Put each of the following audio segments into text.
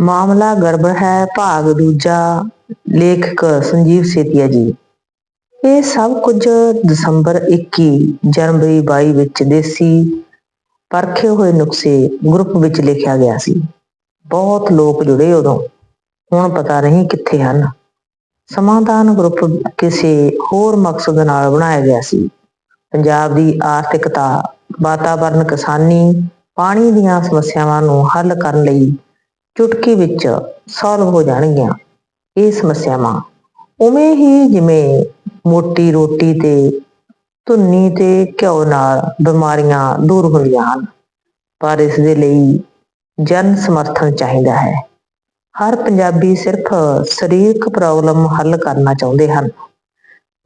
ਮਾਮਲਾ ਗੜਬੜ ਹੈ, ਭਾਗ ਦੂਜਾ, ਲੇਖਕ ਸੰਜੀਵ ਸੇਤੀਆ ਜੀ। ਇਹ ਸਭ ਕੁਝ ਦਸੰਬਰ 21 ਜਨਵਰੀ 22 ਵਿੱਚ ਦੇਸੀ ਪਰਖੇ ਹੋਏ ਨੁਕਸੇ ਗਰੁੱਪ ਵਿੱਚ ਲਿਖਿਆ ਗਿਆ ਸੀ। ਬਹੁਤ ਲੋਕ ਜੁੜੇ ਉਦੋਂ। ਹੁਣ ਪਤਾ ਨਹੀਂ ਕਿੱਥੇ ਹਨ। ਸਮਾਧਾਨ ਗਰੁੱਪ ਕਿਸੇ ਹੋਰ ਮਕਸਦ ਨਾਲ ਬਣਾਇਆ ਗਿਆ ਸੀ। ਪੰਜਾਬ ਦੀ ਆਰਥਿਕਤਾ ਵਾਤਾਵਰਣ ਕਿਸਾਨੀ, ਪਾਣੀ ਦੀਆਂ ਸਮੱਸਿਆਵਾਂ ਨੂੰ ਹੱਲ ਕਰਨ ਲਈ ਚੁਟਕੀ ਵਿੱਚ ਸੋਲਵ ਹੋ ਜਾਣਗੀਆਂ ਇਹ ਸਮੱਸਿਆਵਾਂ। ਉਵੇਂ ਹੀ ਜਿਵੇਂ ਮੋਟੀ ਰੋਟੀ ਤੇ ਧੁੰਨੀ ਤੇ ਘਿਓ ਨਾਲ ਬਿਮਾਰੀਆਂ ਦੂਰ ਹੁੰਦੀਆਂ ਹਨ, ਪਰ ਇਸ ਦੇ ਲਈ ਜਨ ਸਮਰਥਨ ਚਾਹੀਦਾ ਹੈ। ਹਰ ਪੰਜਾਬੀ ਸਿਰਫ ਸਰੀਰਕ ਪ੍ਰੋਬਲਮ ਹੱਲ ਕਰਨਾ ਚਾਹੁੰਦੇ ਹਨ।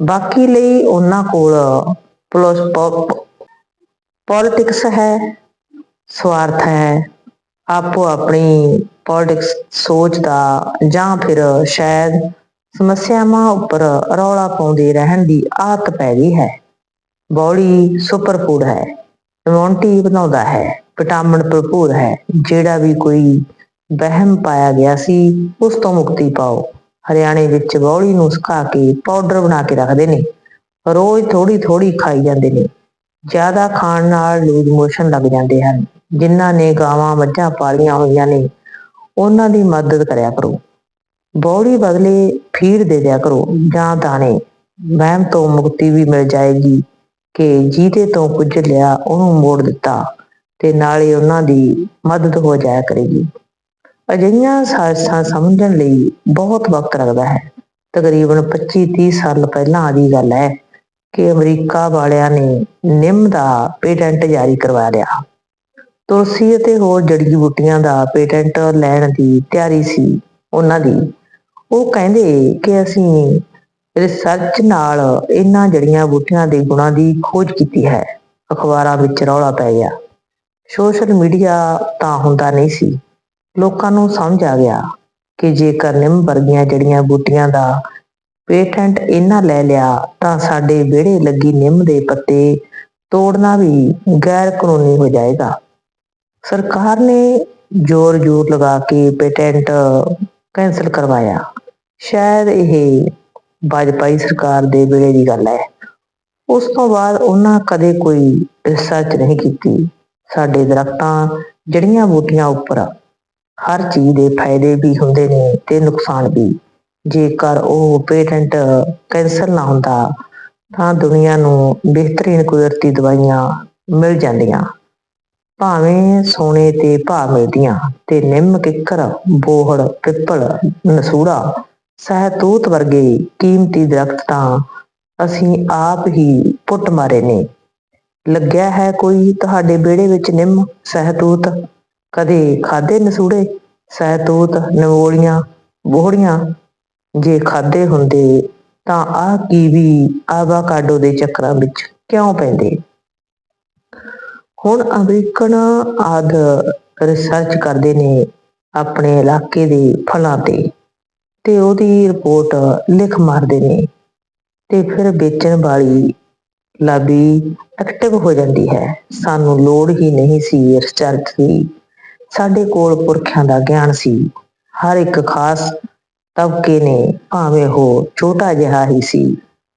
ਬਾਕੀ ਲਈ ਉਹਨਾਂ ਕੋਲ ਪੋਲਿਟਿਕਸ ਹੈ, ਸਵਾਰਥ ਹੈ ਆਪੋ ਆਪਣੀ ਪੋਲਿਟਿਕਸ ਸੋਚਦਾ ਜਾਂ ਫਿਰ ਸ਼ਾਇਦ ਸਮੱਸਿਆਵਾਂ ਉੱਪਰ ਰੌਲਾ ਪਾਉਂਦੇ ਰਹਿਣ ਦੀ ਆਦਤ ਪੈ ਗਈ ਹੈ। ਬੌੜੀ ਸੁਪਰਫੂਡ ਹੈ ਇਮਿਊਨਿਟੀ ਬਣਾਉਂਦਾ ਹੈ, ਵਿਟਾਮਿਨ ਭਰਪੂਰ ਹੈ, ਜਿਹੜਾ ਵੀ ਕੋਈ ਵਹਿਮ ਪਾਇਆ ਗਿਆ ਸੀ ਉਸ ਤੋਂ ਮੁਕਤੀ ਪਾਓ। ਹਰਿਆਣੇ ਵਿੱਚ ਬੌੜੀ ਨੂੰ ਸੁਕਾ ਕੇ ਪਾਊਡਰ ਬਣਾ ਕੇ ਰੱਖਦੇ ਨੇ, ਰੋਜ਼ ਥੋੜੀ ਥੋੜੀ ਖਾਈ ਜਾਂਦੇ ਨੇ, ਜ਼ਿਆਦਾ ਖਾਣ ਨਾਲ ਲੂਜ਼ ਮੋਸ਼ਨ ਲੱਗ ਜਾਂਦੇ ਹਨ। ਜਿਨ੍ਹਾਂ ਨੇ ਗਾਵਾਂ ਮੱਝਾਂ ਪਾਲੀਆਂ ਹੋਈਆਂ ਨੇ, ਉਹਨਾਂ ਦੀ ਮਦਦ ਕਰਿਆ ਕਰੋ। ਬੌੜੀ ਬਦਲੇ ਫੀਡ ਦੇ ਦਿਆ ਕਰੋ, ਜਾਂ ਦਾਣੇ। ਵਹਿਮ ਤੋਂ ਮੁਕਤੀ ਵੀ ਮਿਲ ਜਾਏਗੀ ਕਿ ਜਿਹਦੇ ਤੋਂ ਕੁਝ ਲਿਆ, ਉਹਨੂੰ ਮੋੜ ਦਿੱਤਾ ਤੇ ਨਾਲੇ ਉਹਨਾਂ ਦੀ ਮਦਦ ਹੋ ਜਾਇਆ ਕਰੇਗੀ। ਅਜਿਹੀਆਂ ਸਾਜ਼ਿਸ਼ਾਂ ਸਮਝਣ ਲਈ ਬਹੁਤ ਵਕਤ ਲੱਗਦਾ ਹੈ। ਤਕਰੀਬਨ 25-30 ਸਾਲ ਪਹਿਲਾਂ ਦੀ ਗੱਲ ਹੈ ਕਿ ਅਮਰੀਕਾ ਵਾਲਿਆਂ ਨੇ ਨਿੰਮ ਦਾ ਪੇਟੈਂਟ ਜਾਰੀ ਕਰਵਾ ਲਿਆ। ਤੁਲਸੀ ਅਤੇ ਹੋਰ ਜੜੀ ਬੂਟੀਆਂ ਦਾ ਪੇਟੈਂਟ ਲੈਣ ਦੀ ਤਿਆਰੀ ਸੀ ਉਹਨਾਂ ਦੀ। ਉਹ ਕਹਿੰਦੇ ਕਿ ਅਸੀਂ ਰਿਸਰਚ ਨਾਲ ਇਹਨਾਂ ਜੜੀਆਂ ਬੂਟੀਆਂ ਦੇ ਗੁਣਾਂ ਦੀ ਖੋਜ ਕੀਤੀ ਹੈ। ਅਖਬਾਰਾਂ ਵਿੱਚ ਰੌਲਾ ਪੈ ਗਿਆ। ਸੋਸ਼ਲ ਮੀਡੀਆ ਤਾਂ ਹੁੰਦਾ ਨਹੀਂ ਸੀ। ਲੋਕਾਂ ਨੂੰ ਸਮਝ ਆ ਗਿਆ ਕਿ ਜੇਕਰ ਨਿੰਮ ਵਰਗੀਆਂ ਜੜੀਆਂ ਬੂਟੀਆਂ ਦਾ ਪੇਟੈਂਟ ਇਹਨਾਂ ਲੈ ਲਿਆ, ਤਾਂ ਸਾਡੇ ਵਿਹੜੇ ਲੱਗੀ ਨਿੰਮ ਦੇ ਪੱਤੇ ਤੋੜਨਾ ਵੀ ਗੈਰ ਕਾਨੂੰਨੀ ਹੋ ਜਾਏਗਾ। ਸਰਕਾਰ ਨੇ ਜ਼ੋਰ ਜ਼ੋਰ ਲਗਾ ਕੇ ਪੇਟੈਂਟ ਕੈਂਸਲ ਕਰਵਾਇਆ। ਸ਼ਾਇਦ ਇਹ ਵਾਜਪਾਈ ਸਰਕਾਰ ਦੇ ਵੇਲੇ ਦੀ ਗੱਲ ਹੈ। ਉਸ ਤੋਂ ਬਾਅਦ ਉਹਨਾਂ ਕਦੇ ਕੋਈ ਰਿਸਰਚ ਨਹੀਂ ਕੀਤੀ। ਸਾਡੇ ਦਰਖਤਾਂ ਜੜੀਆਂ ਬੂਟੀਆਂ ਉੱਪਰ ਹਰ ਚੀਜ਼ ਦੇ ਫਾਇਦੇ ਵੀ ਹੁੰਦੇ ਨੇ ਤੇ ਨੁਕਸਾਨ ਵੀ। ਜੇਕਰ ਉਹ ਪੇਟੈਂਟ ਕੈਂਸਲ ਨਾ ਹੁੰਦਾ ਤਾਂ ਦੁਨੀਆ ਨੂੰ ਬਿਹਤਰੀਨ ਕੁਦਰਤੀ ਦਵਾਈਆਂ ਮਿਲ ਜਾਂਦੀਆਂ। ਭਾਵੇਂ ਸੋਨੇ ਤੇ ਭਾ ਮਿਲਦੀਆਂ ਤੇ ਨਿੰਮ, ਕਿੱਕਰ, ਬੋਹੜ, ਪਿੱਪਲ, ਨਸੂੜਾ, ਸਹਿਤੂਤ ਵਰਗੇ ਕੀਮਤੀ ਦਰਖਤ ਤਾਂ ਅਸੀਂ ਆਪ ਹੀ ਪੁੱਟ ਮਾਰੇ ਨੇ। ਲੱਗਿਆ ਹੈ ਕੋਈ ਤੁਹਾਡੇ ਵਿਹੜੇ ਵਿੱਚ ਨਿੰਮ, ਸਹਿਤੂਤ? ਕਦੇ ਖਾਦੇ ਨਸੂੜੇ? ਸਹਿਤੂਤ, ਨਵੋਲੀਆਂ, ਬੋਹੜੀਆਂ? ਜੇ ਖਾਦੇ ਹੁੰਦੇ ਤਾਂ ਆਹ ਕੀਵੀ ਆਵਾਕਾਡੋ ਦੇ ਚੱਕਰਾਂ ਵਿੱਚ ਕਿਉਂ ਪੈਂਦੇ? ਹੁਣ ਅਮਰੀਕਨ ਆਦ ਰਿਸਰਚ ਕਰਦੇ ਨੇ ਆਪਣੇ ਇਲਾਕੇ ਦੇ ਫਲਾਂ ਤੇ ਤੇ ਉਹਦੀ ਰਿਪੋਰਟ ਲਿਖ ਮਾਰਦੇ ਨੇ ਤੇ ਫਿਰ ਵੇਚਣ ਵਾਲੀ ਲਾਬੀ ਐਕਟਿਵ ਹੋ ਜਾਂਦੀ ਹੈ। ਸਾਨੂੰ ਲੋੜ ਹੀ ਨਹੀਂ ਸੀ ਰਿਸਰਚ ਦੀ। ਸਾਡੇ ਕੋਲ ਪੁਰਖਿਆਂ ਦਾ ਗਿਆਨ ਸੀ। ਹਰ ਇੱਕ ਖਾਸ ਤਬਕੇ ਨੇ ਭਾਵੇਂ ਉਹ ਛੋਟਾ ਜਿਹਾ ਹੀ ਸੀ।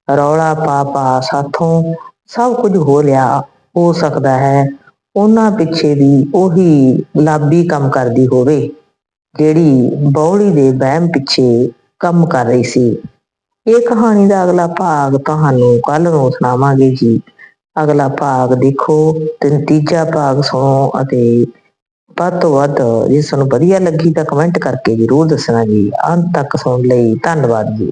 ਰੌਲਾ ਪਾ ਪਾ ਸਾਥੋਂ ਸਭ ਕੁਝ ਹੋ ਲਿਆ। ਹੋ ਸਕਦਾ ਹੈ, ਉਹਨਾਂ ਪਿੱਛੇ ਵੀ ਉਹੀ ਲਾਬੀ ਕੰਮ ਕਰਦੀ ਹੋਵੇ, ਜਿਹੜੀ ਬੌਲੀ ਦੇ ਵਹਿਮ ਪਿੱਛੇ ਕੰਮ ਕਰ ਰਹੀ ਸੀ। ਇਹ ਕਹਾਣੀ ਦਾ ਅਗਲਾ ਭਾਗ ਤੁਹਾਨੂੰ ਕੱਲ ਨੂੰ ਸੁਣਾਵਾਂਗੇ ਜੀ। ਅਗਲਾ ਭਾਗ ਦੇਖੋ ਤੇ ਤੀਜਾ ਭਾਗ ਸੁਣੋ ਅਤੇ ਵੱਧ ਤੋਂ ਵੱਧ ਜੇ ਤੁਹਾਨੂੰ ਵਧੀਆ ਲੱਗੀ ਤਾਂ ਕਮੈਂਟ ਕਰਕੇ ਜ਼ਰੂਰ ਦੱਸਣਾ ਜੀ। ਅੰਤ ਤੱਕ ਸੁਣਨ ਲਈ ਧੰਨਵਾਦ ਜੀ।